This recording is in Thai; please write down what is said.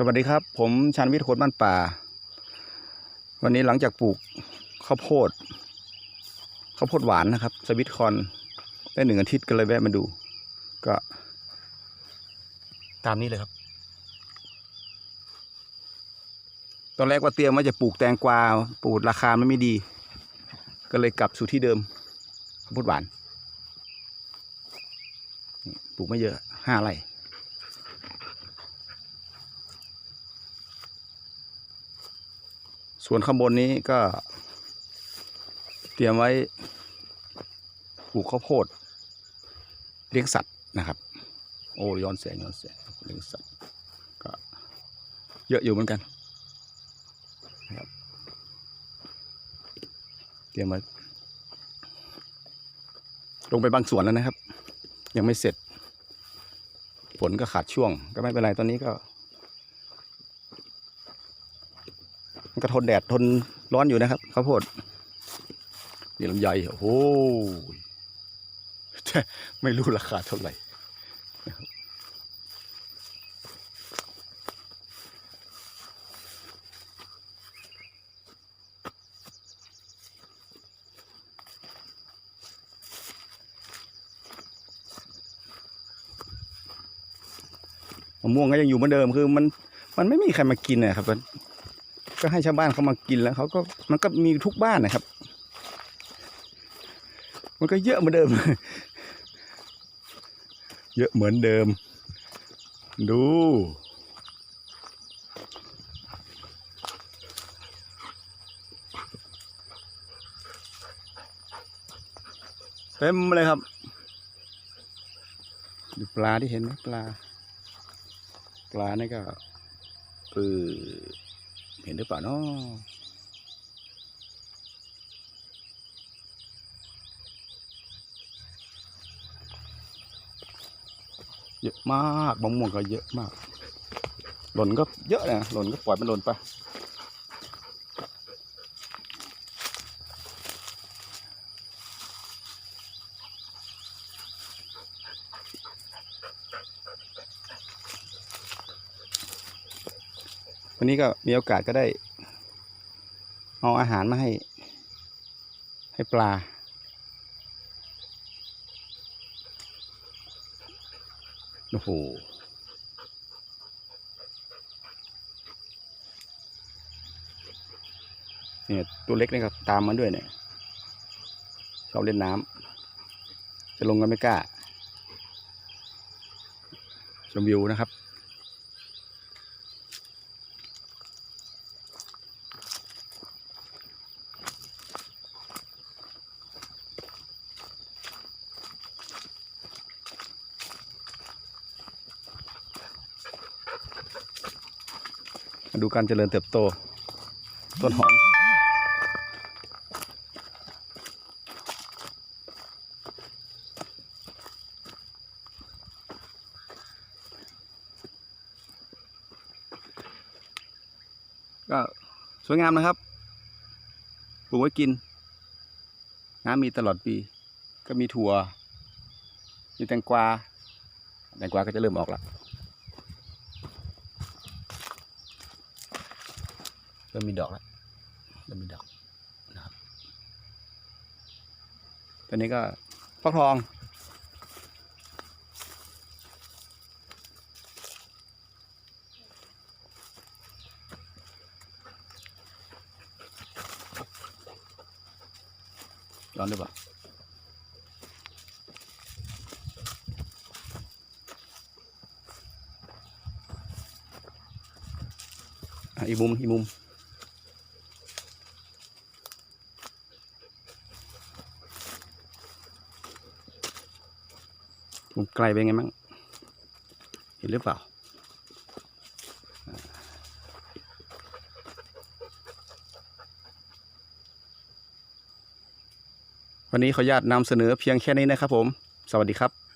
สวัสดีครับ ผมชันวิทย์โคตรบ้านป่า วันนี้หลังจากปลูกข้าวโพดข้าวโพดหวานนะครับ สวิตคอนได้หนึ่งอาทิตย์ก็เลยแวะมาดู ก็ ตามนี้เลยครับ ตอนแรกว่าเตรียมว่าจะปลูกแตงกวาปลูกราคามันไม่ดี ก็เลยกลับสู่ที่เดิมข้าวโพดหวานปลูกไม่เยอะห้าไร่ ส่วนข้างบนนี้ก็ เตรียมไว้ปลูกข้าวโพด เลี้ยงสัตว์นะครับ โอ้ย้อนแสงย้อนแสงเลี้ยงสัตว์ก็เยอะอยู่เหมือนกันนะครับเตรียมไว้ลงไปบางส่วนแล้วนะครับ ยังไม่เสร็จฝนก็ขาดช่วง ก็ไม่เป็นไรตอนนี้ก็ มันก็ทนแดดทนร้อนอยู่นะครับข้าวโพดนี่ลำไยโอ้โหไม่รู้ราคาเท่าไหร่มะม่วงก็ยังอยู่เหมือนเดิมคือมันมันไม่มีใครมากินนะครับมัน ก็ให้ชาวบ้านเขามากินแล้วเขาก็มันก็มีทุกบ้านนะครับ มันก็เยอะเหมือนเดิม เยอะเหมือนเดิม ดู เต็มเลยครับดูปลาที่เห็นไหมปลา ปลานี่ก็คือ เห็นหรือเปล่าเนาะเยอะมากมะม่วงก็เยอะมาก หล่นก็เยอะนะหล่นก็ปล่อยมันหล่นไป วันนี้ก็มีโอกาสก็ได้ เอาอาหารมาให้ ให้ปลา โอ้โหเนี่ยตัวเล็กนี่ครับตามมาด้วยเนี่ยชอบเล่นน้ำจะลงก็ไม่กล้า ชมวิวนะครับ ดูการเจริญเติบโต ต้นหอม ก็สวยงามนะครับ ปลูกไว้กิน น้ำมีตลอดปี ก็มีถั่ว มีแตงกวา แตงกวาก็จะเริ่มออกและ ริ่มมีดอกแล้วเริ่มมีดอกนะครับตอนนี้ก็ฟักทอง ร้อนหรือเปล่าอะอีกมุมอีกมุม มุมไกลเป็นไงมั้งเห็นหรือเปล่าวันนี้ขออนุญาตนำเสนอเพียงแค่นี้นะครับผม สวัสดีครับ